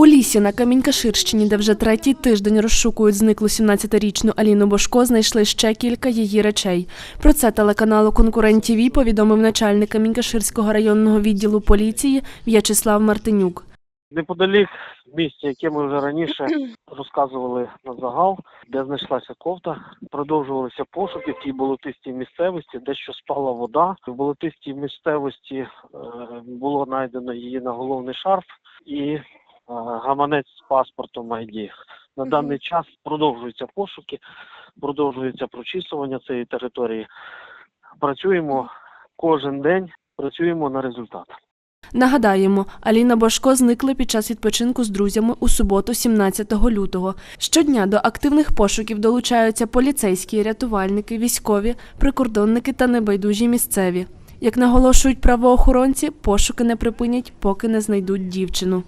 У лісі на Камінькаширщині, де вже третій тиждень розшукують зниклу 17-річну Аліну Бошко, знайшли ще кілька її речей. Про це телеканалу Конкурент ТІВІ повідомив начальник Камінькаширського районного відділу поліції В'ячеслав Мартинюк. Неподалік місця, яке ми вже раніше розказували на загал, де знайшлася кофта, продовжувалися пошуки в тій болотистій місцевості, дещо спала вода. В болотистій місцевості е, було знайдено її наголовний шарф і гаманець з паспортом ID. На даний час продовжуються пошуки, продовжується прочісування цієї території. Працюємо кожен день, працюємо на результат. Нагадаємо, Аліна Бошко зникла під час відпочинку з друзями у суботу, 17 лютого. Щодня до активних пошуків долучаються поліцейські, рятувальники, військові, прикордонники та небайдужі місцеві. Як наголошують правоохоронці, пошуки не припинять, поки не знайдуть дівчину.